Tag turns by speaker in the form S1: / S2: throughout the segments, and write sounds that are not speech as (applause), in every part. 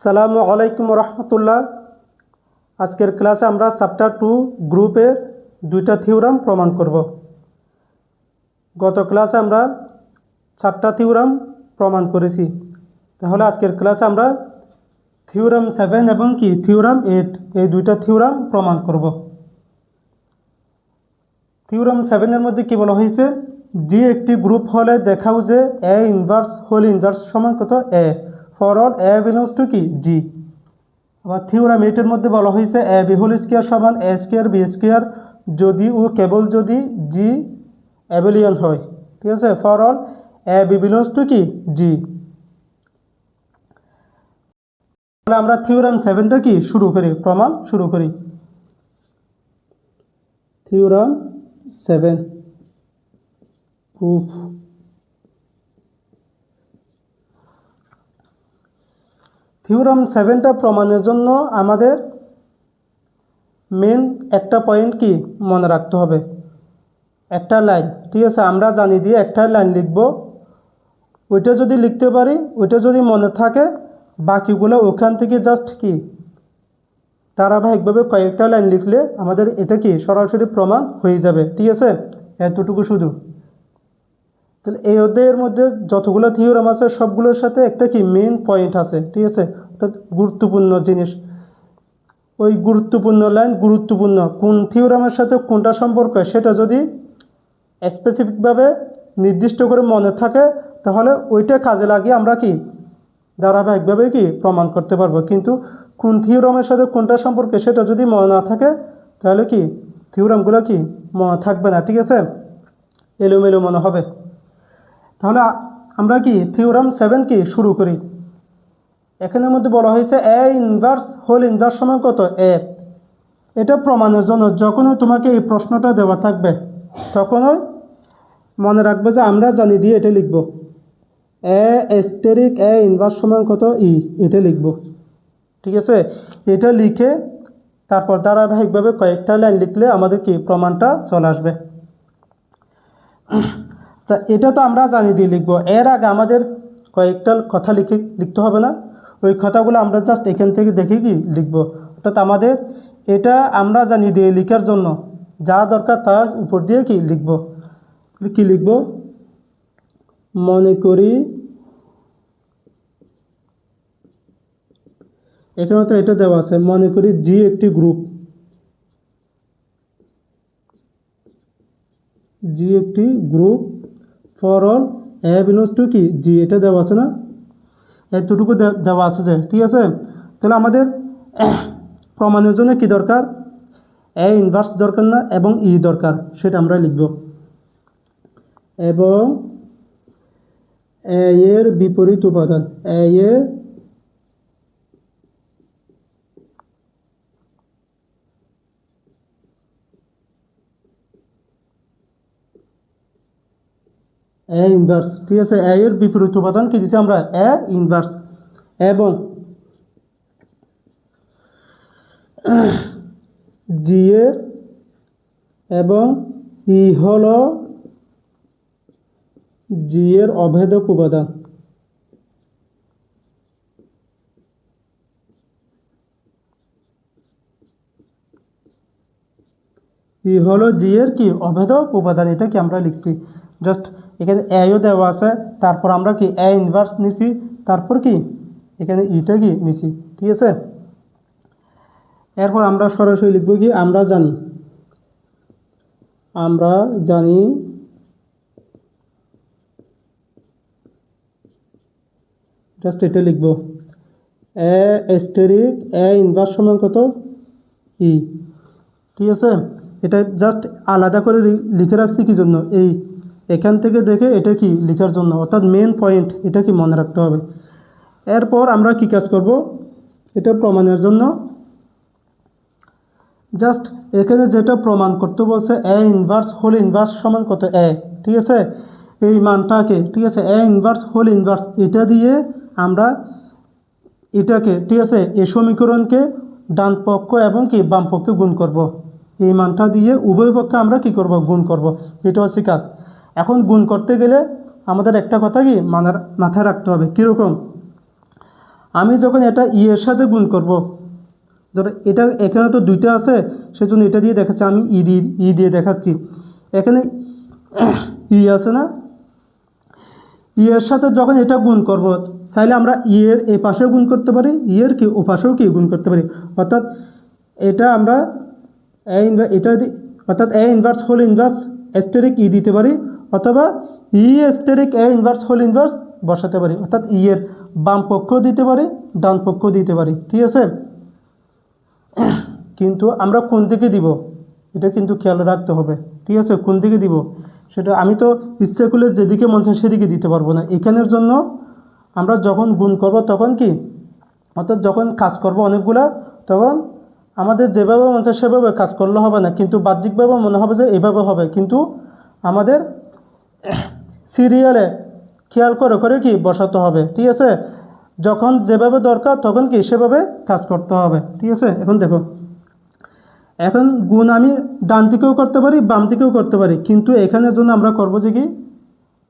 S1: সালামু আলাইকুম রহমতুল্লাহ। আজকের ক্লাসে আমরা চ্যাপ্টার টু গ্রুপের দুইটা থিওরাম প্রমাণ করব। গত ক্লাসে আমরা চারটা থিওরাম প্রমাণ করেছি। তাহলে আজকের ক্লাসে আমরা থিওরাম সেভেন এবং কি? থিওরাম এইট এই দুইটা থিওরাম প্রমাণ করব। থিওরাম সেভেনের মধ্যে কি বলা হয়েছে? যে একটি গ্রুপ হলে দেখাও যে এ ইনভার্স হোল ইনভার্স সমান কত? A for all A belongs to কি? জি। আবার থিওরাম এইটের মধ্যে বলা হয়েছে এ বি হোল স্কোয়ার সমান এ স্কোয়ার বি স্কোয়ার যদি ও কেবল যদি জি অ্যাবেলিয়ন হয়। ঠিক আছে? For all A B belongs to কি? জি। তাহলে আমরা থিওরাম সেভেনটা কি? শুরু করি, প্রমাণ শুরু করি। Theorem seven. প্রুফ থিওরাম সেভেনটা প্রমাণের জন্য আমাদের মেন একটা পয়েন্ট কি মনে রাখতে হবে। একটা লাইন ঠিক আছে? আমরা জানি দিয়ে একটা লাইন লিখব। ওইটা যদি লিখতে পারি, ওইটা যদি মনে থাকে, বাকিগুলো ওখান থেকে জাস্ট কি? ধারাবাহিকভাবে কয়েকটা লাইন লিখলে আমাদের এটা কি? সরাসরি প্রমাণ হয়ে যাবে। ঠিক আছে? এতটুকু শুধু। তাহলে এই অধ্যায়ের মধ্যে যতগুলো থিওরাম আছে, সবগুলোর সাথে একটা কি মেন পয়েন্ট আছে, ঠিক আছে? অর্থাৎ গুরুত্বপূর্ণ জিনিস। ওই গুরুত্বপূর্ণ লাইন গুরুত্বপূর্ণ কোন থিওরামের সাথে কোনটা সম্পর্ক, সেটা যদি স্পেসিফিকভাবে নির্দিষ্ট করে মনে থাকে, তাহলে ওইটা কাজে লাগিয়ে আমরা কি ধারাবাহিকভাবে কি প্রমাণ করতে পারব। কিন্তু কোন থিওরামের সাথে কোনটা সম্পর্কে সেটা যদি মনে না থাকে, তাহলে কি থিওরামগুলো কি মনে থাকবে না, ঠিক আছে? এলোমেলো মনে হবে। তাহলে আমরা কি থিওরাম সেভেন কি শুরু করি? এখানের মধ্যে বলা হয়েছে এ ইনভার্স হোল ইনভার্স সমান কত? এ এটা প্রমাণের জন্য যখনই তোমাকে এই প্রশ্নটা দেওয়া থাকবে, তখনই মনে রাখবে যে আমরা জানি দিয়ে এটা লিখব। এ এস্টেরিক এ ইনভার্স সমান কত? ই এটা লিখব। ঠিক আছে? এটা লিখে তারপর ধারাবাহিকভাবে কয়েকটা লাইন লিখলে আমাদের কি প্রমাণটা চলে আসবে? আচ্ছা এটা তো আমরা জানি দিয়ে লিখব। এর আগে আমাদের কয়েকটা কথা লিখে লিখতে হবে না? ওই কথাগুলো আমরা জাস্ট এখান থেকে দেখে কি লিখব? অর্থাৎ আমাদের এটা আমরা জানি দিয়ে লিখার জন্য যা দরকার তার উপর দিয়ে কি লিখব? কি লিখব? মনে করি এখানে তো এটা দেওয়া আছে, মনে করি জি একটি গ্রুপ জি একটি group for all, A belongs to কি? জি, এটা দেওয়া আছে না? এতটুকু দেওয়া আছে যে, ঠিক আছে? তাহলে আমাদের (coughs) প্রমাণের জন্য কি দরকার? এ ইনভার্স দরকার না এবং ই দরকার, সেটা আমরা লিখব। এবং এ এর বিপরীত উপাদান, এ এর এ ইনভার্স ঠিক আছে? এ এর বিপরীত উপাদান কি দিছি আমরা? এ ইনভার্স এবং জি এবং ই হল জি এর অভেদক উপাদান। ই হলো জি এর কি? অভেদক উপাদান, এটা কি আমরা লিখছি? জাস্ট এখানে এও দেওয়া আছে। তারপর আমরা কি এ ইনভার্স নিছি? তারপর কি? এখানে ইটা কি নিছি, ঠিক আছে? এরপর আমরা সরাসরি লিখব কি? আমরা জানি। আমরা জানি জাস্ট এটা লিখব। এ এস্টেরিক এ ইনভার্স সমান কত? ই ঠিক আছে? এটা জাস্ট আলাদা করে লিখে রাখছি কি জন্য এই এখান থেকে দেখে এটা কি লেখার জন্য? অর্থাৎ মেন পয়েন্ট এটা কি মনে রাখতে হবে? এরপর আমরা কি কাজ করব? এটা প্রমাণের জন্য। জাস্ট এখানে যেটা প্রমাণ করতে বলছে এ ইনভার্স হোল ইনভার্স সমান কত? এ ঠিক আছে? এই মানটাকে ঠিক আছে এ ইনভার্স হোল ইনভার্স এটা দিয়ে আমরা এটাকে, ঠিক আছে এই সমীকরণকে ডান পক্ষ এবং কি বাম পক্ষে গুণ করব। এই মানটা দিয়ে উভয় পক্ষে আমরা কি করব? গুণ করব। এটা হচ্ছে কাজ। এখন গুণ করতে গেলে আমাদের একটা কথা কি মানার মাথায় রাখতে হবে। কীরকম? আমি যখন এটা ই এর সাথে গুণ করব, ধরো এটা এখানে তো দুইটা আছে, সেজন্য এটা দিয়ে দেখাচ্ছি, আমি ই দিয়ে ই দিয়ে দেখাচ্ছি। এখানে ই আছে না? ই এর সাথে যখন এটা গুণ করব, চাইলে আমরা ই এর এই পাশেও গুণ করতে পারি, ই এর কি, ও পাশেও কি গুণ করতে পারি? অর্থাৎ এটা আমরা এ এটা অর্থাৎ A inverse whole inverse asterisk E দিতে পারি অথবা E asterisk A inverse whole inverse বসাতে পারি। অর্থাৎ ই এর বাম পক্ষ দিতে পারি, ডান পক্ষ দিতে পারি। ঠিক আছে? কিন্তু আমরা কোন দিকে দিব? এটা কিন্তু খেয়াল রাখতে হবে। ঠিক আছে? কোন দিকে দিব? সেটা আমি তো ইচ্ছে করলে যেদিকে মন চায় সেদিকে দিতে পারব না। এখানের জন্য আমরা যখন গুণ করব তখন কি? অর্থাৎ যখন কাজ করব অনেকগুলা, তখন আমাদের যেভাবে মন চায় সেভাবে কাজ করলে হবে না। কিন্তু বাহ্যিকভাবে মনে হবে যে এভাবে হবে। কিন্তু আমাদের সিরিয়ালে খেয়াল করে করে কি বসাতে হবে, ঠিক আছে? যখন যেভাবে দরকার তখন কি সেভাবে কাজ করতে হবে, ঠিক আছে? এখন দেখো, এখন গুণ আমি ডান দিকেও করতে পারি, বাম দিকেও করতে পারি, কিন্তু এখানের জন্য আমরা করব যে কি?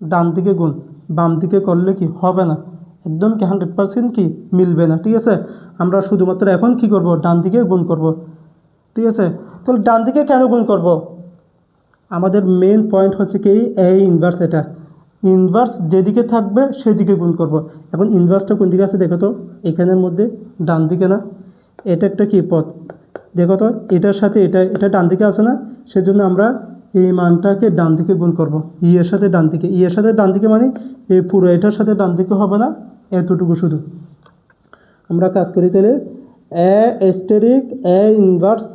S1: ডান দিকে গুণ, বাম দিকে করলে কি হবে না, একদম কি হান্ড্রেড পার্সেন্ট কি মিলবে না, ঠিক আছে? আমরা শুধুমাত্র এখন কি করব? ডান দিকে গুণ করব, ঠিক আছে? তাহলে ডান দিকে কেন গুণ করব? আমাদের মেন পয়েন্ট হচ্ছে কি এ ইনভার্স এটা। ইনভার্স যেদিকে থাকবে, সেদিকে গুণ করব। এখন ইনভার্সটা কোন দিকে আছে দেখো তো, এখানের মধ্যে, ডান দিকে না। এটা একটা কি পথ? দেখো তো, এটার সাথে এটা এটা ডান দিকে আছে না? সেজন্য আমরা এই মানটাকে ডান দিকে গুণ করব। ই এর সাথে ডান দিকে। ই এর সাথে ডান দিকে মানে এই পুরো এটার সাথে ডান দিকে হবে না, এতটুকু শুধু। আমরা কাজ করি তাহলে A asterisk A inverse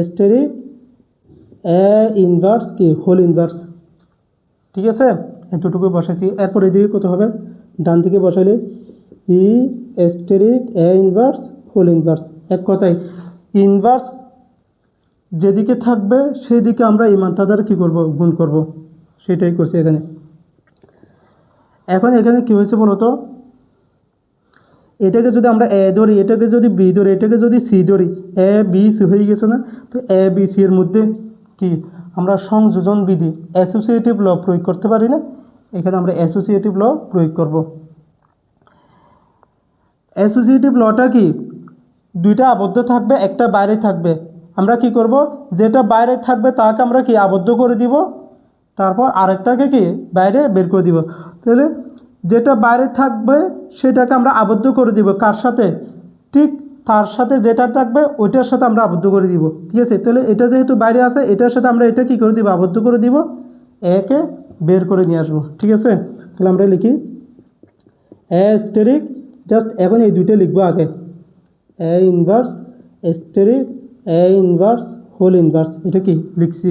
S1: asterisk A inverse কি? হোল ইনভার্স ঠিক আছে? এতটুকু বসাইছি। এরপর এদিকে কত হবে? ডান দিকে বসাইলে E asterisk A inverse whole inverse এক কথায় ইনভার্স যেদিকে থাকবে সেই দিকে আমরা এই মানটা দ্বারা কী করব? গুণ করব। সেটাই করছি এখানে। এখন এখানে কী হয়েছে বলো তো? এটাকে যদি আমরা এ ধরি, এটাকে যদি বি ধরি, এটাকে যদি সি ধরি এ বি সি হয়ে গেছে না? তো এ বি সি এর মধ্যে কি? আমরা সংযোজন বিধি অ্যাসোসিয়েটিভ ল প্রয়োগ করতে পারি না? এখানে আমরা অ্যাসোসিয়েটিভ ল প্রয়োগ করব। অ্যাসোসিয়েটিভ লটা কি? দুইটা আবদ্ধ থাকবে, একটা বাইরে থাকবে। আমরা কি করব? যেটা বাইরে থাকবে, তাকে আমরা কি আবদ্ধ করে দিব? তারপর আরেকটাকে কি? বাইরে বের করে দিব। তাহলে যেটা বাইরে থাকবে, সেটাকে আমরা আবদ্ধ করে দিব। কার সাথে? ঠিক তার সাথে যেটা থাকবে, ওইটার সাথে আমরা আবদ্ধ করে দিব। ঠিক আছে? তাহলে এটা যেহেতু বাইরে আছে, এটার সাথে আমরা এটা কি করে দিব? আবদ্ধ করে দিব। একে বের করে নিয়ে আসব। ঠিক আছে? তাহলে আমরা লিখি অ্যাস্টেরিক জাস্ট এখন এই দুইটা লিখব আগে। A inverse asterisk A inverse whole inverse এটা কি? লিখছি।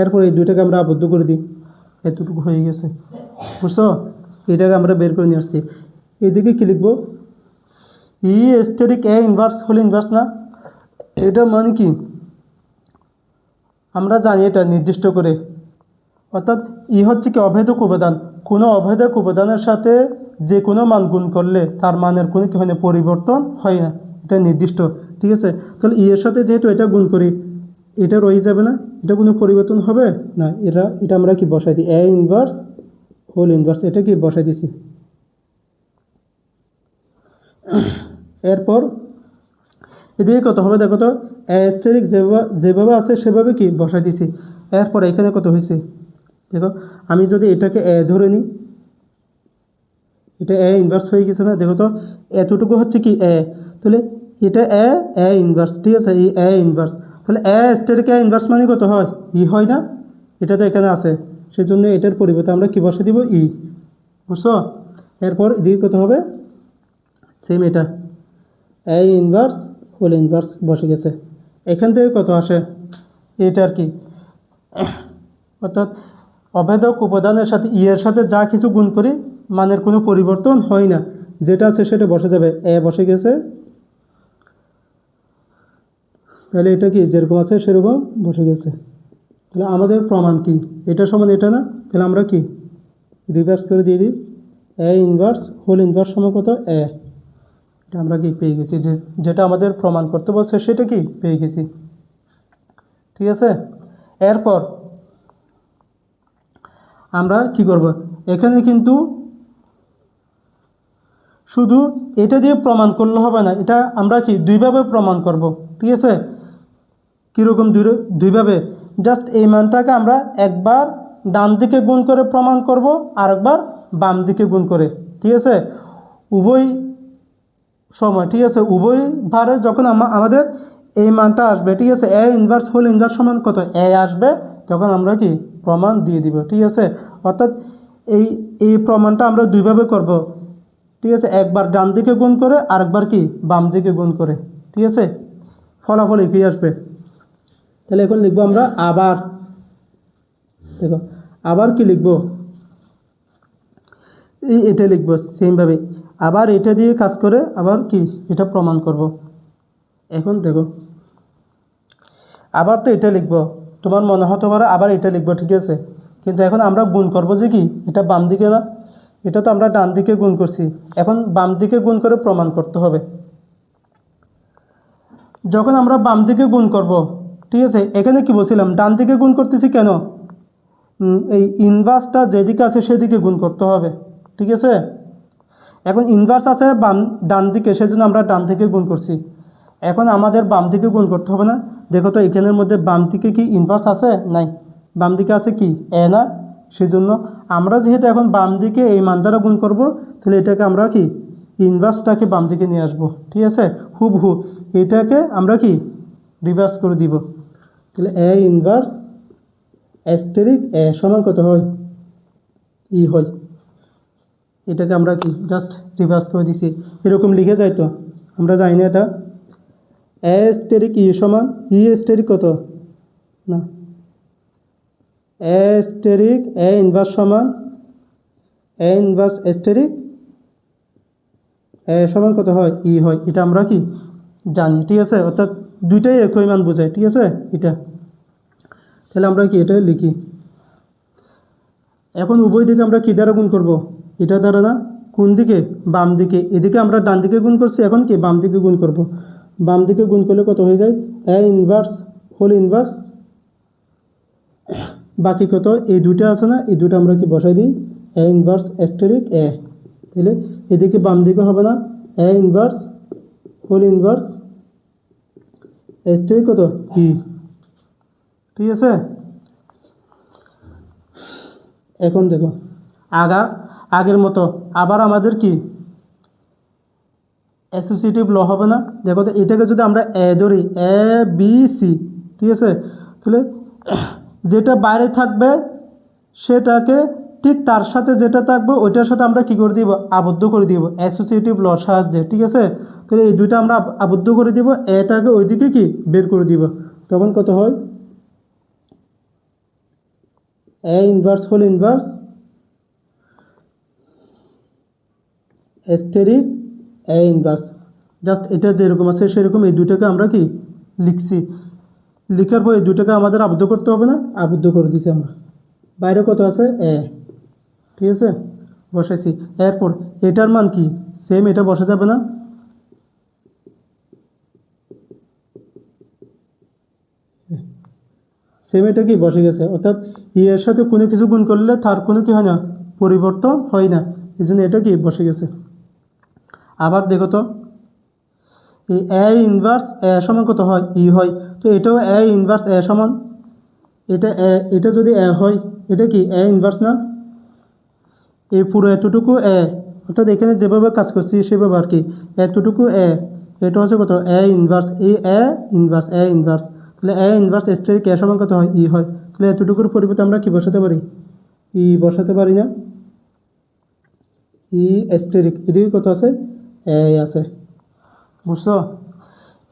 S1: এরপর এই দুইটাকে আমরা আবদ্ধ করে দিই। এতটুকু হয়ে গেছে। বুঝছ? এটাকে আমরা বের করে নিয়ে আসছি। এদিকে কি লিখব? E asterisk A inverse whole inverse না? এটা মানে কি? আমরা জানি এটা নির্দিষ্ট করে। অর্থাৎ ই হচ্ছে কি অভেদক উপাদান। কোনো অভেদক উপাদানের সাথে যে কোনো মান গুণ করলে তার মানের কোনো কি পরিবর্তন হয় না। এটা নির্দিষ্ট, ঠিক আছে? তাহলে ই এর সাথে যেহেতু এটা গুণ করি, এটা রয়ে যাবে না? এটা কোনো পরিবর্তন হবে? না, এটা এটা আমরা কি বসাই দিই? এ ইনভার্স হোল ইনভার্স এটা কি বসাই দিছি? এরপর এদিকে কত হবে? দেখো তো অ্যাস্টেরিক যেভাবে যেভাবে আছে সেভাবে কি বসাই দিছি এরপর এখানে কত হয়েছে? দেখো, আমি যদি এটাকে এ ধরে নিই, এটা এ ইনভার্স হয়ে গেছে না? দেখো তো, এতটুকু হচ্ছে কি এ তাহলে এটা এ এ ইনভার্স ঠিক আছে? এই এ ইনভার্স তাহলে এ স্টেরিক এ ইনভার্স মানে কত হয়? ই হয় না? এটা তো এখানে আছে। সেজন্য এটার পরিবর্তে আমরা কি বসে দিব? ই। বুঝছ? এরপর এদিকে কত হবে? সেম এটা। এ ইনভার্স হোল ইনভার্স বসে গেছে। এখান থেকে কত আসে? এটা আর কি। অর্থাৎ অভেদক উপাদানের সাথে ই এর সাথে যা কিছু গুণ করি, মানের কোনো পরিবর্তন হয় না। যেটা আছে সেটা বসে যাবে। এ বসে গেছে। তাহলে এটা কি যেরকম আছে সেরকম বসে গেছে। তাহলে আমাদের প্রমাণ কি? এটা সমান এটা না? তাহলে আমরা কি? রিভার্স করে দিয়ে দিই। এ ইনভার্স হোল ইনভার্স সমান কত? এ এটা আমরা কি পেয়ে গেছি? যে, যেটা আমাদের প্রমাণ করতে বলছে, সেটা কি পেয়ে গেছি? ঠিক আছে? এরপর আমরা কি করব? এখানে কিন্তু শুধু এটা দিয়ে প্রমাণ করলে হবে না, এটা আমরা কি দুইভাবে প্রমাণ করব? ঠিক আছে? কীরকম দুই, দুইভাবে? জাস্ট এই মানটাকে আমরা একবার ডান দিকে গুণ করে প্রমাণ করব আর একবার বাম দিকে গুণ করে। ঠিক আছে? উভয় সময়, ঠিক আছে? উভয় ভারে যখন আমা- আমাদের এই মানটা আসবে, ঠিক আছে? এ ইনভার্স হোল ইনভার্স সমান কত? এ আসবে, তখন আমরা কি? প্রমাণ দিয়ে দিব, ঠিক আছে? অর্থাৎ এই এই প্রমাণটা আমরা দুইভাবে করব, ঠিক আছে? একবার ডান দিকে গুণ করে, আরেকবার কি? বাম দিকে গুণ করে, ঠিক আছে? ফলাফল একই আসবে। তাহলে এখন লিখব আমরা আবার, দেখো, আবার কি লিখব? এই, এটা লিখব সেমভাবে আবার এটা দিয়ে কাজ করে আবার কি? এটা প্রমাণ করব। এখন দেখো। আবার তো এটা লিখব। তোমার মনে হতে পারে আবার এটা লিখব, ঠিক আছে? কিন্তু এখন আমরা গুণ করব যে কি? এটা বাম দিকে না? এটা তো আমরা ডান দিকে গুণ করছি। এখন বাম দিকে গুণ করে প্রমাণ করতে হবে। যখন আমরা বাম দিকে গুণ করব, ঠিক আছে? এখানে কি বলছিলাম? ডান দিকে গুণ করতেছি কেন? এই ইনভার্সটা যেদিকে আছে সেদিকে গুণ করতে হবে, ঠিক আছে? এখন ইনভার্স আছে বাম, ডান দিকে, সেজন্য আমরা ডান দিকে গুণ করছি। এখন আমাদের বাম দিকে গুণ করতে হবে না। দেখো তো, এখানের মধ্যে বাম দিকে কি ইনভার্স আছে? নাই। বাম দিকে আছে কি? এ না। সেজন্য আমরা যেহেতু এখন বাম দিকে এই মান দ্বারা গুণ করব, তাহলে এটাকে আমরা কি? ইনভার্সটাকে বাম দিকে নিয়ে আসব। ঠিক আছে? হুব হু এটাকে আমরা কি? রিভার্স করে দিব। তাহলে এ ইনভার্স অ্যাস্টেরিক এ সমান কত হয়? ই হয়। এটাকে আমরা কি জাস্ট রিভার্স করে দিছি। এরকম লিখে যাই তো। আমরা জানি না এটা। অ্যাস্টেরিক ই সমান ই অ্যাস্টেরিক কত? না। অ্যাস্টেরিক এ ইনভার্স সমান এ ইনভার্স অ্যাস্টেরিক এ সমান কত হয়? ই হয়। এটা আমরা কি জানি, ঠিক আছে? অর্থাৎ দুইটাই একই মান বোঝায়, ঠিক আছে? এটা। তাহলে আমরা কি এটা লিখি? এখন উভয় দিকে আমরা কী দ্বারা গুণ করব? এটা দ্বারা কোন দিকে? বাম দিকে। এদিকে আমরা ডান দিকে গুণ করছি, এখন কি? বাম দিকে গুণ করব। বাম দিকে গুণ করলে কত হয়ে যায়? এ ইনভার্স হোল ইনভার্স বাকি কত? এই দুইটা আছে না? এই দুটো আমরা কি বসাই দিই? এ ইনভার্স অ্যাস্টেরিক এ তাহলে এদিকে বাম দিকে হবে না? A inverse whole inverse asterisk কত? ই ঠিক আছে? এখন দেখো। আগা আগের মতো। আবার আমাদের কি? অ্যাসোসিয়েটিভ ল হবে না? দেখো তো, এটাকে যদি আমরা এ ধরি, এ, বি, সি, ঠিক আছে? তাহলে যেটা বাইরে থাকবে, সেটাকে ঠিক তার সাথে যেটা থাকবে, ওইটার সাথে আমরা কি করে দিব? আবদ্ধ করে দিব। অ্যাসোসিয়েটিভ ল সাহায্যে, ঠিক আছে? তাহলে এই দুইটা আমরা আবদ্ধ করে দিব, এটাকে ওইদিকে কি? বের করে দিব। তখন কত হয়? A inverse whole inverse asterisk A just এটা যেরকম আছে সেরকম এই দুটাকে আমরা কি লিখছি। লিখার পর এই দুটাকে আমাদের আবদ্ধ করতে হবে না, আবদ্ধ করে দিছি আমরা। বাইরে কত আছে? এ ঠিক আছে? বসাইছি। এরপর এটার মান কি? সেম এটা বসা যাবে না। সেম এটা কি? বসে গেছে। অর্থাৎ ই এর সাথে কোনো কিছু গুণ করলে তার কোনো কি হয় না? পরিবর্তন হয় না। এই জন্য এটা কি? বসে গেছে। আবার দেখো তো এই এ ইনভার্স এ সমান কত হয়? ই হয়। তো এটাও এ ইনভার্স এ সমান। এটা এ, এটা যদি এ হয়, এটা কি এ ইনভার্স না? এই পুরো এতটুকু এ। অর্থাৎ এখানে যেভাবে কাজ করছি, সেভাবে আর কি। এতটুকু এ। এটা হচ্ছে কত? A inverse A A inverse A inverse তাহলে এ ইনভার্স স্টেরিক এ সমান কত হয়? ই হয়। তাহলে এতটুকুর পরিবর্তে আমরা কি বসাতে পারি? ই বসাতে পারি না। ই স্টেরিক এদিকে কত আছে? এ আছে। বুঝছ?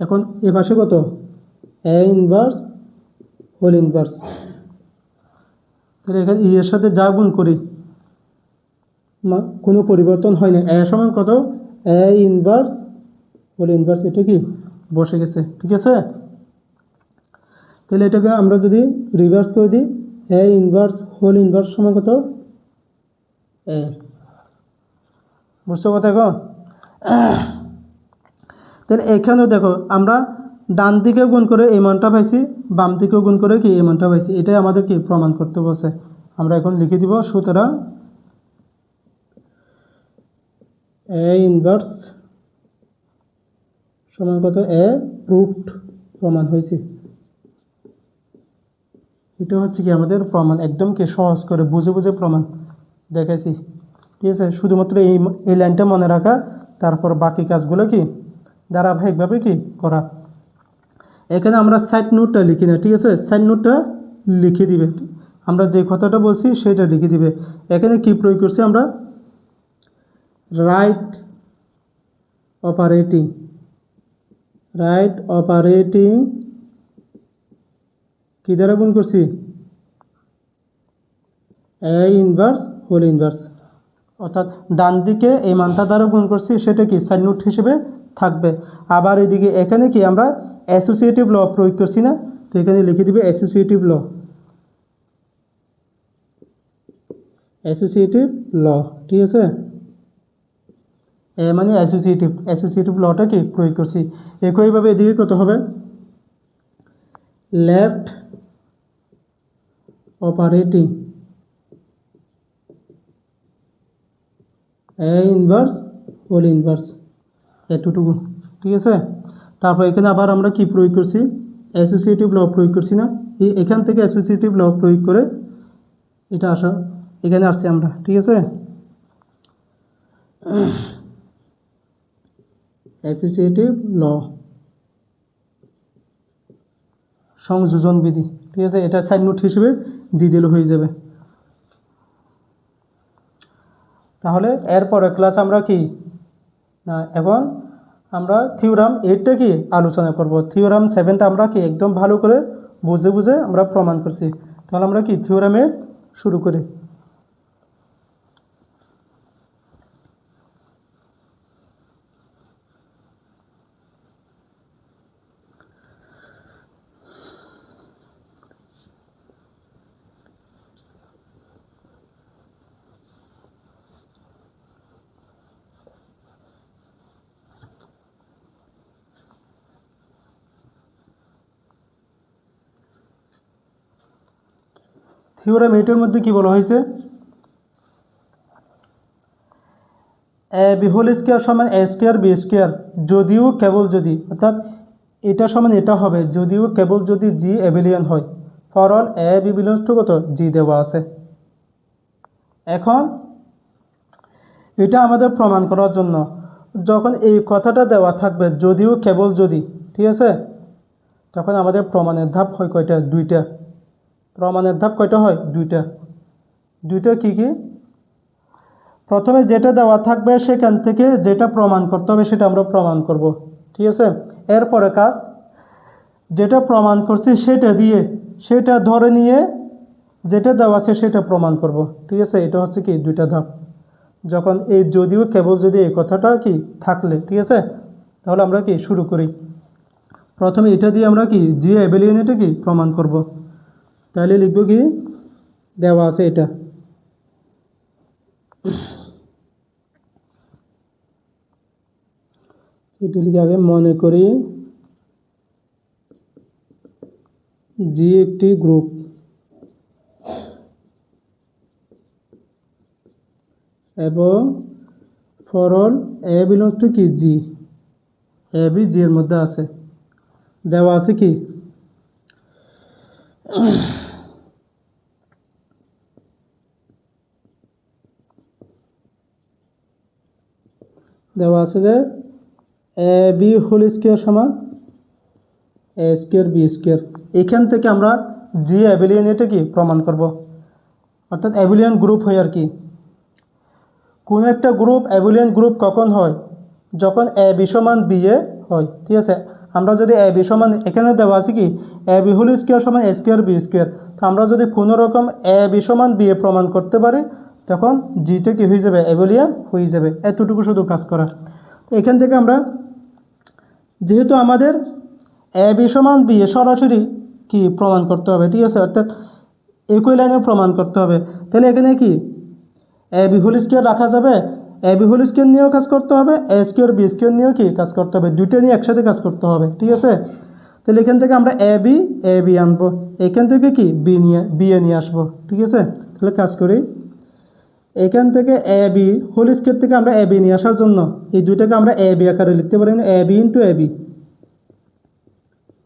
S1: এখন এ পাশে কত? এ ইনভার্স হোল ইনভার্স তাহলে এখানে ই এর সাথে যা গুণ করি কোনো পরিবর্তন হয় না। এ সমান কত? এ ইনভার্স হোল ইনভার্স এটা কি? বসে গেছে। ঠিক আছে? তাহলে এটাকে আমরা যদি রিভার্স করে দিই, এ ইনভার্স হোল ইনভার্স সমান কত? এ। বুঝছ কথা এখন? তাহলে এখানেও দেখো, আমরা ডান দিকে গুণ করে এই মানটা পাইছি, বাম দিকেও গুণ করে কি এই মানটা পাইছি। এটাই আমাদের কি প্রমাণ করতে বসে আমরা এখন লিখে দিব সুতরাং এ ইনভার্স সমান কত? এ প্রুফড প্রমাণ হয়েছে। এটা হচ্ছে কি আমাদের প্রমাণ, একদম কি সহজ করে বুঝে বুঝে প্রমাণ দেখাইছি। ঠিক আছে? শুধুমাত্র এই এই লাইনটা মনে রাখা তারপর বাকি কাজগুলো কি? ধারাবাহিকভাবে কি করা? এখানে আমরা সাইড নোটটা লিখি না, ঠিক আছে? সাইড নোটটা লিখে দিবে। আমরা যে কথাটা বলছি সেটা লিখে দিবে। এখানে কি প্রয়োগ করছি আমরা? রাইট অপারেটিং রাইট অপারেটিং কি দ্বারা গুণ করছি? এ ইনভার্স হোল ইনভার্স অর্থাৎ ডান দিকে এই মানটা দ্বারা গুণ করছি, সেটা কি সাইন নোট হিসেবে থাকবে। আবার এদিকে এখানে কি আমরা অ্যাসোসিয়েটিভ ল প্রয়োগ করছি না? তো এখানে লিখে দিবে অ্যাসোসিয়েটিভ ল অ্যাসোসিয়েটিভ ল ঠিক আছে? এ মানে অ্যাসোসিয়েটিভ অ্যাসোসিয়েটিভ লটা কি প্রয়োগ করছি? একইভাবে এদিকে কত হবে? Left operating A inverse whole inverse এতটুকু ঠিক আছে? তারপর এখানে আবার আমরা কি প্রয়োগ করছি? অ্যাসোসিয়েটিভ ল প্রয়োগ করছি না? এখান থেকে অ্যাসোসিয়েটিভ ল প্রয়োগ করে এটা আসা, এখানে আসছি আমরা। ঠিক আছে? অ্যাসোসিয়েটিভ ল সংযোজন বিধি। ঠিক আছে? এটা সাইড নোট হিসেবে দিয়ে দিলে হয়ে যাবে। তাহলে এরপরে ক্লাস আমরা কি? না এখন আমরা থিওরাম এইটটা কি আলোচনা করব? থিওরাম সেভেনটা আমরা কি একদম ভালো করে বুঝে বুঝে আমরা প্রমাণ করছি। তাহলে আমরা কি থিওরামে শুরু করি? থিওরাম এইটের মধ্যে কি বলা হয়েছে? এ বি হোল স্কোয়ার সমান এ স্কোয়ার বি স্কোয়ার যদিও কেবল যদি, অর্থাৎ এটা সমান এটা হবে, যদিও কেবল যদি জি এভিলিয়ন হয়। For all A B belongs to কত? জি দেওয়া আছে। এখন, এটা আমাদের প্রমাণ করার জন্য, যখন এই কথাটা দেওয়া থাকবে, যদিও কেবল যদি, ঠিক আছে? তখন আমাদের প্রমাণের ধাপ হয় কয়টা? দুইটা। প্রমাণের ধাপ কয়টা হয়? দুইটা। দুইটা কি কি? প্রথমে যেটা দেওয়া থাকবে সেখান থেকে যেটা প্রমাণ করতে হবে সেটা আমরা প্রমাণ করব। ঠিক আছে? এরপরে কাজ, যেটা প্রমাণ করছি সেটা দিয়ে, সেটা ধরে নিয়ে যেটা দেওয়া আছে সেটা প্রমাণ করব। ঠিক আছে? এটা হচ্ছে কি? দুইটা ধাপ। যখন এই যদিও কেবল যদি এই কথাটা কি থাকলে, ঠিক আছে? তাহলে আমরা কি শুরু করি? প্রথমে এটা দিয়ে আমরা কি জি এভেলিয়ন এটা কি প্রমাণ করব? তাহলে লিখব কি? দেওয়া আছে এটা। এটা লিখে আগে মনে করি। জি একটি গ্রুপ এবং for all A belongs to কি? জি এ বি জি এর মধ্যে আছে। দেওয়া আছে কি? দেওয়া আছে যে এ বি হোল স্কোয়ার সমান এ স্কোয়ার বি স্কোয়ার। এখান থেকে আমরা জি অ্যাবিলিয়ন এটা কি প্রমাণ করব? অর্থাৎ অ্যাবিলিয়ন গ্রুপ হয় আর কি। কোন একটা গ্রুপ অ্যাবিলিয়ন গ্রুপ কখন হয়? যখন এ বি সমান বি এ হয়, ঠিক আছে? আমরা যদি এ বি সমান এখানে দেওয়া আছে কি এ বি হোল স্কোয়ার সমান এ স্কোয়ার বি স্কোয়ার। তো আমরা যদি কোনো রকম এ বি সমান বি এ প্রমাণ করতে পারি তখন জিটা কি হয়ে যাবে? অ্যাবিলিয়ন হয়ে যাবে। এতটুকু শুধু কাজ করা এখান থেকে আমরা যেহেতু আমাদের এ বি সমান বি সরাসরি কি প্রমাণ করতে হবে? ঠিক আছে? অর্থাৎ একই লাইনে প্রমাণ করতে হবে। তাহলে এখানে কি? এ বি হোল স্কোয়ার রাখা যাবে। এ বি হোল স্কোয়ার নিয়েও কাজ করতে হবে। এ স্কোয়ার বি স্কোয়ার নিয়েও কি কাজ করতে হবে? দুইটা নিয়ে একসাথে কাজ করতে হবে। ঠিক আছে? তাহলে এখান থেকে আমরা এ বি এ বি আনব। এখান থেকে কি? বি নিয়ে বি এ নিয়ে আসব। ঠিক আছে? তাহলে কাজ করি। এখান থেকে এ বি হোল স্কোয়ার থেকে আমরা এ বি নিয়ে আসার জন্য এই দুইটাকে আমরা এ বি আকারে লিখতে পারি। A B into A B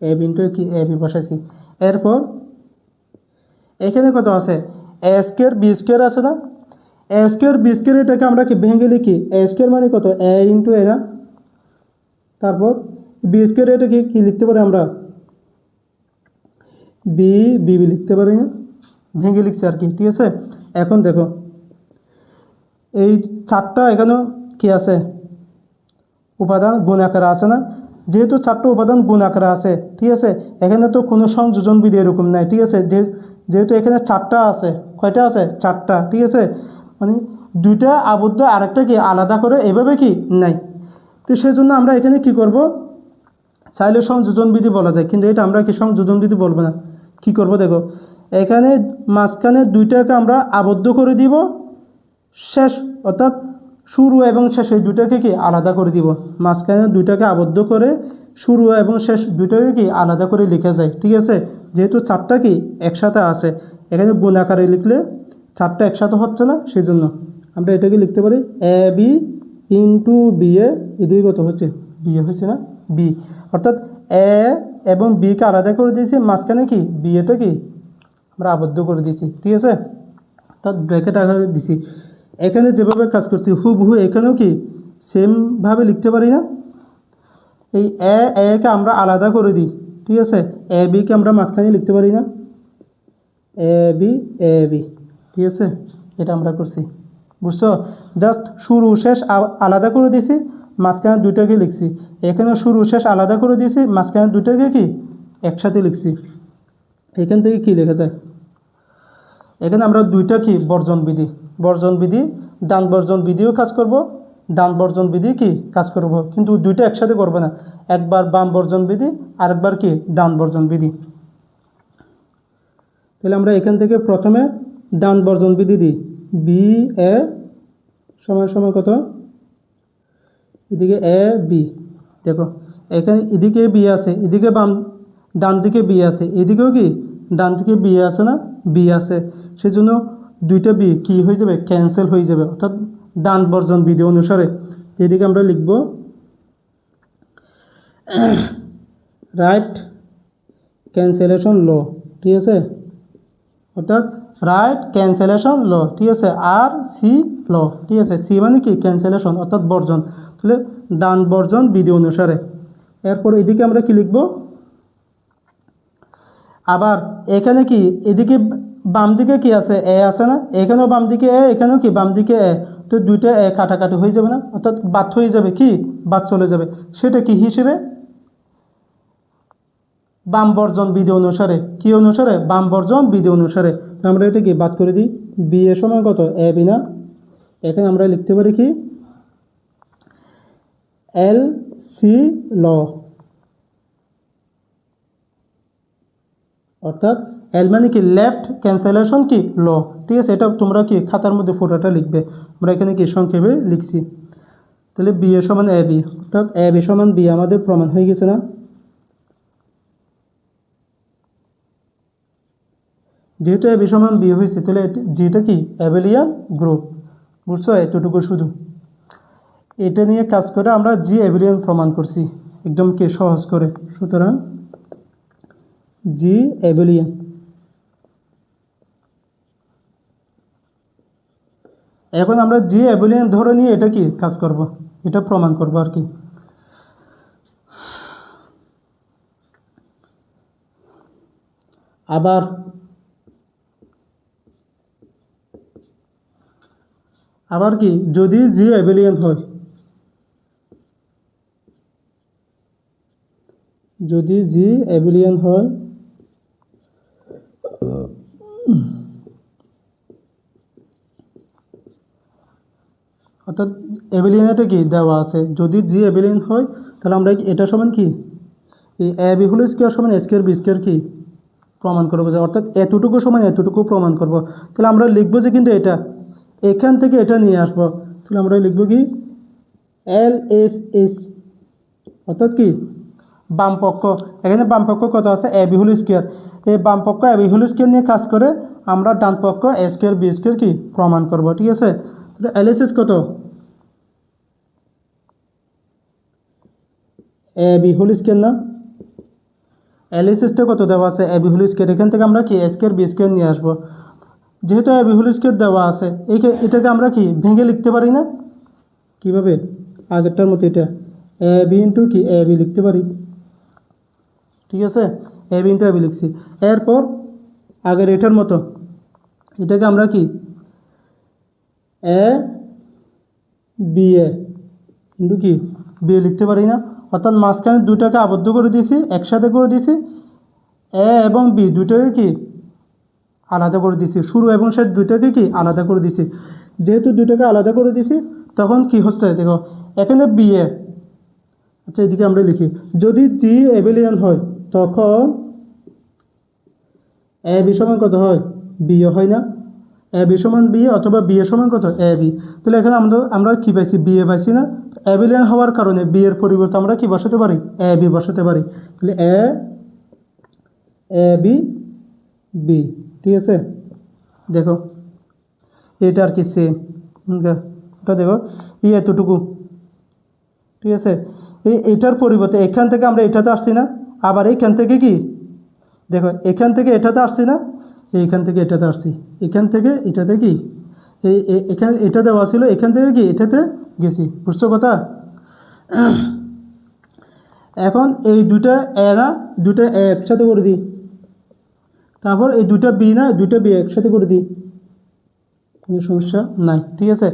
S1: A B into কি? এ বি বসাইছি। এরপর এখানে কত আছে? এ স্কোয়ার বি স্কোয়ার আছে না? এ স্কোয়ার বি স্কোয়ার এটাকে আমরা কি ভেঙে লিখি? এ স্কোয়ার মানে কত? এ ইন্টু এ না? তারপর বি স্কোয়ার এটাকে কি লিখতে পারি আমরা? বি বি লিখতে পারি না। ভেঙে লিখছি আর কি, ঠিক আছে? এখন দেখো এই চারটা এখানেও কি আছে? উপাদান গুণ আকারে আছে না? যেহেতু চারটা উপাদান গুণ আকারে আছে, ঠিক আছে? এখানে তো কোনো সংযোজন বিধি এরকম নাই, ঠিক আছে? যেহেতু এখানে চারটা আছে, কয়টা আছে? চারটা, ঠিক আছে? মানে দুইটা আবদ্ধ, আরেকটা কি আলাদা করে? এভাবে কি? নাই। তো সেই জন্য আমরা এখানে কি করব? চাইলে সংযোজন বিধি বলা যায়, কিন্তু এটা আমরা কি সংযোজন বিধি বলব না? কি করব দেখো? এখানে মাঝখানে দুইটাকে আমরা আবদ্ধ করে দিব শেষ, অর্থাৎ শুরু এবং শেষ, এই দুটাকে কি আলাদা করে দিব? মাঝখানে দুইটাকে আবদ্ধ করে শুরু এবং শেষ দুইটাকে কি আলাদা করে লিখা যায়, ঠিক আছে? যেহেতু চারটা কি একসাথে আছে, এখানে গুণ আকারে লিখলে চারটা একসাথে হচ্ছে না সেই জন্য আমরা এটাকে লিখতে পারি A, B into B A এদিকে কত হচ্ছে? বি এ হচ্ছে না, বি। অর্থাৎ এ এবং বিকে আলাদা করে দিয়েছি, মাঝখানে কি বি এটা কি আমরা আবদ্ধ করে দিয়েছি, ঠিক আছে? অর্থাৎ ব্র্যাকেট আকারে দিছি এখানে যেভাবে কাজ করছি, হুবহু এখানেও কি সেমভাবে লিখতে পারি না? এই এ একে আমরা আলাদা করে দিই, ঠিক আছে? এ বিকে আমরা মাঝখানে লিখতে পারি না? এ, বি এ, বি, ঠিক আছে? এটা আমরা করছি, বুঝছ? জাস্ট শুরু, শেষ আলাদা করে দিয়েছি, মাঝখানে দুইটাকে লিখছি। এখানে শুরু, শেষ আলাদা করে দিয়েছি, মাঝখানে দুইটাকে কি? একসাথে লিখছি। এখান থেকে কি লেখা যায়? এখানে আমরা দুইটা কি বর্জন বিধি? বর্জন বিধি, ডান বর্জন বিধিও কাজ করব, ডান বর্জন বিধি কি? কাজ করব। কিন্তু দুইটা একসাথে করবে না। একবার বাম বর্জন বিধি, আরেকবার কি? ডান বর্জন বিধি। তাহলে আমরা এখান থেকে প্রথমে ডান বর্জন বিধি দিই। বি, এ সময় সময় কত? এদিকে এ, বি। দেখো, এখানে এদিকে বি আছে, এদিকে বাম, ডান দিকে বি আছে। এদিকেও কি? ডান দিকে বি আছে না? বি আছে। সেজন্য দুইটা বি, কি হয়ে যাবে? ক্যান্সেল হয়ে যাবে। অর্থাৎ ডান বর্জন বিধি অনুসারে। এদিকে আমরা লিখব রাইট ক্যান্সেলেশন ল ঠিক আছে? অর্থাৎ রাইট ক্যান্সেলেশন ল ঠিক আছে? আর সি ল ঠিক আছে? সি মানে কি? ক্যান্সেলেশন অর্থাৎ বর্জন। তাহলে ডান বর্জন বিধি অনুসারে। এরপর এদিকে আমরা কি লিখব? আবার এখানে কি? এদিকে বাম দিকে কি আছে? এ আছে না? এখানেও বাম দিকে এ, এখানেও কি? বাম দিকে এ। তো দুইটা এ কাটাকাটি হয়ে যাবে না? অর্থাৎ বাদ হয়ে যাবে কি? বাদ চলে যাবে। সেটা কি হিসেবে? বাম বর্জন বিধি অনুসারে। কি অনুসারে? বাম বর্জন বিধি অনুসারে। আমরা এটা কি বাদ করে দিই? বি এর সময় কত? এ বি না? এখানে আমরা লিখতে পারি কি? L C L. অর্থাৎ এল মানে কি লেফট ক্যান্সেলেশন কি? ল ঠিক আছে, এটা তোমরা কি খাতার মধ্যে ফটোটা লিখবে। আমরা এখানে কি সংক্ষেপে লিখছি। তাহলে বি এ সমান এ বি অর্থাৎ এ বি সমান বি আমাদের প্রমাণ হয়ে গেছে না? যেহেতু এ বি সমান বি হয়েছে, তাহলে যেটা কি? অ্যাবেলিয়ান গ্রুপ বুঝছ? এতটুকু শুধু। এটা নিয়ে কাজ করে আমরা জি অ্যাবেলিয়ান প্রমাণ করছি। একদম কি সহজ করে। সুতরাং জি অ্যাবেলিয়ান এখন আমরা যে অ্যাবেলিয়ান ধরে নিয়ে এটা কি কাজ করব? এটা প্রমাণ করব আর কি। আবার আবার কি, যদি জি অ্যাবেলিয়ান হয়, যদি জি অ্যাবেলিয়ান হয় অর্থাৎ অ্যাবেলিয়ানটা কি? দেওয়া আছে। যদি জি অ্যাবেলিয়ান হয়, তাহলে আমরা এটা সমান কি? এই এ বি হল স্কোয়ার সমান স্কোয়ার বি স্কোয়ার কি? প্রমাণ করব যে, অর্থাৎ এতটুকু সমান এতটুকু প্রমাণ করব। তাহলে আমরা লিখব যে কিন্তু এটা। এখান থেকে এটা নিয়ে আসব। তাহলে আমরা লিখব কি? এল এস এস অর্থাৎ কি? বাম পক্ষ এখানে বাম পক্ষ কত আছে? এ বি হোল স্কোয়ার এই বাম পক্ষ এবি হোল স্কোয়ার নিয়ে কাজ করে, আমরা ডান পক্ষ এ স্কোয়ার বি স্কোয়ার কি? প্রমাণ করব। ঠিক আছে? এলএসএস কত? এ বি হোল স্কোয়ার না? এলএসএসটা কত দেওয়া আছে? এ বি হোল স্কোয়ার এখান থেকে আমরা কি এ বি স্কোয়ার নিয়ে আসব? যেহেতু এ বি হোল স্কোয়ার দেওয়া আছে এই এটাকে আমরা কি ভেঙে লিখতে পারি না? কীভাবে? আগেরটার মতো এটা। এ বি ইন্টু কি? এ বি লিখতে পারি। ঠিক আছে? A B into A B লিখছি। এরপর আগের এটার মতো, এটাকে আমরা কি? এ বি এ কিন্তু কি? বি লিখতে পারি না। অর্থাৎ মাঝখানে দুটাকে আবদ্ধ করে দিয়েছি, একসাথে করে দিয়েছি। এ এবং বি দুটোকে কি? আলাদা করে দিয়েছি। শুরু এবং শেষ দুইটাকে কি? আলাদা করে দিয়েছি। যেহেতু দুইটাকে আলাদা করে দিয়েছি, তখন কি হচ্ছে দেখো, এখানে বি এ আচ্ছা এদিকে আমরা লিখি, যদি জি এভিলিয়ন হয়, তখন এ বি সমান কত হয়? বি এ হয় না। এ বি সমান বি এ অথবা বি এ সমান কত? A B. তাহলে এখানে আমরা আমরা কী পাইছি? বি এ পাইছি না। এভিলিয়ন হওয়ার কারণে বি এর পরিবর্তে আমরা কি বসাতে পারি? এ বি বসাতে পারি। তাহলে এ এ বি বি, ঠিক আছে? দেখো, এটা আর কি সেম ওটা দেখো, ই এতটুকু, ঠিক আছে? এই এটার পরিবর্তে এখান থেকে আমরা এটাতে আসছি না, আবার এইখান থেকে কি? দেখো, এখান থেকে এটাতে আসছি না এইখান থেকে এটাতে আসছি, এখান থেকে এটাতে কি? এই এখানে, এটা দেওয়া ছিল, এখান থেকে কি, এটাতে গেছি, বুঝছ কথা? এখন এই দুটা এ না দুটা এ একসাথে করে দিই। তারপর এই দুটা বি না দুটা বি একসাথে করে দিই। কোনো সমস্যা নাই, ঠিক আছে?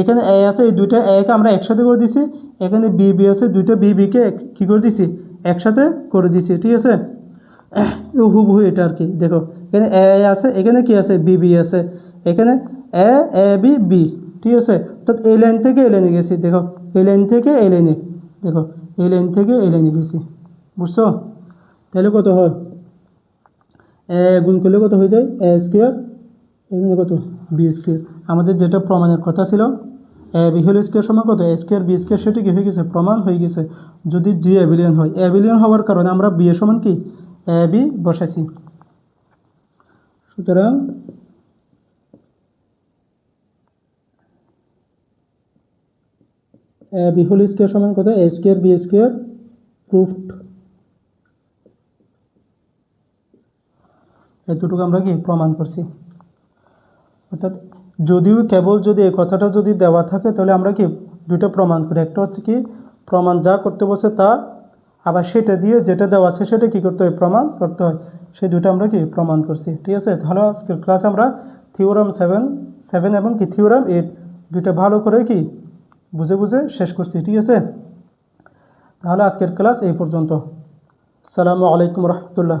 S1: এখানে এ আছে, এই দুইটা একে আমরা একসাথে করে দিছি। এখানে বি বি আছে, দুইটা বি বিকে কী করে দিছি? একসাথে করে দিছি, ঠিক আছে? হুবহু এটা আর কি, দেখো। এখানে এ আছে, এখানে কি আছে? বি বি আছে। এখানে এ এ, বি বি, ঠিক আছে? অর্থাৎ এই লাইন থেকে এই লাইনে গেছি, দেখো। এই লাইন থেকে এই লাইনে দেখো। এই লাইন থেকে এই লাইনে গেছি, বুঝছ? তাহলে কত হয়? এ গুণ করলে কত হয়ে যায়? এ স্কোয়ার এখানে কত? বি স্কোয়ার আমাদের যেটা প্রমাণের কথা ছিল, এ বি হোল স্কোয়ার সমান কত? এ স্কোয়ার বি স্কোয়ার সেটা কি হয়ে গেছে? প্রমাণ হয়ে গেছে। যদি জি অ্যাভিলিয়ন হয় অ্যাভিলিয়ন হওয়ার কারণে আমরা বি এর সমান কি? এ বি বসাইছি। সুতরাং বি হোল স্কোয়ার সমান কত? A square B square proved এতটুকু আমরা কি প্রমাণ করছি? অর্থাৎ যদিও কেবল যদি এই কথাটা যদি দেওয়া থাকে, তাহলে আমরা কি দুটো প্রমাণ করি। একটা হচ্ছে কি, প্রমাণ যা করতে বসে তা, আবার সেটা দিয়ে যেটা দেওয়া আছে সেটা কি করতে হয়? প্রমাণ করতে হয়। সেই দুটো আমরা কি প্রমাণ করছি। ঠিক আছে? তাহলে আজকের ক্লাসে আমরা থিওরাম সেভেন সেভেন এবং কি? থিওরাম এইট দুইটা ভালো করে কি বুঝে বুঝে শেষ করছি ঠিক আছে? তাহলে আজকের ক্লাস এই পর্যন্ত। সালামু আলাইকুম রহমতুল্লাহ।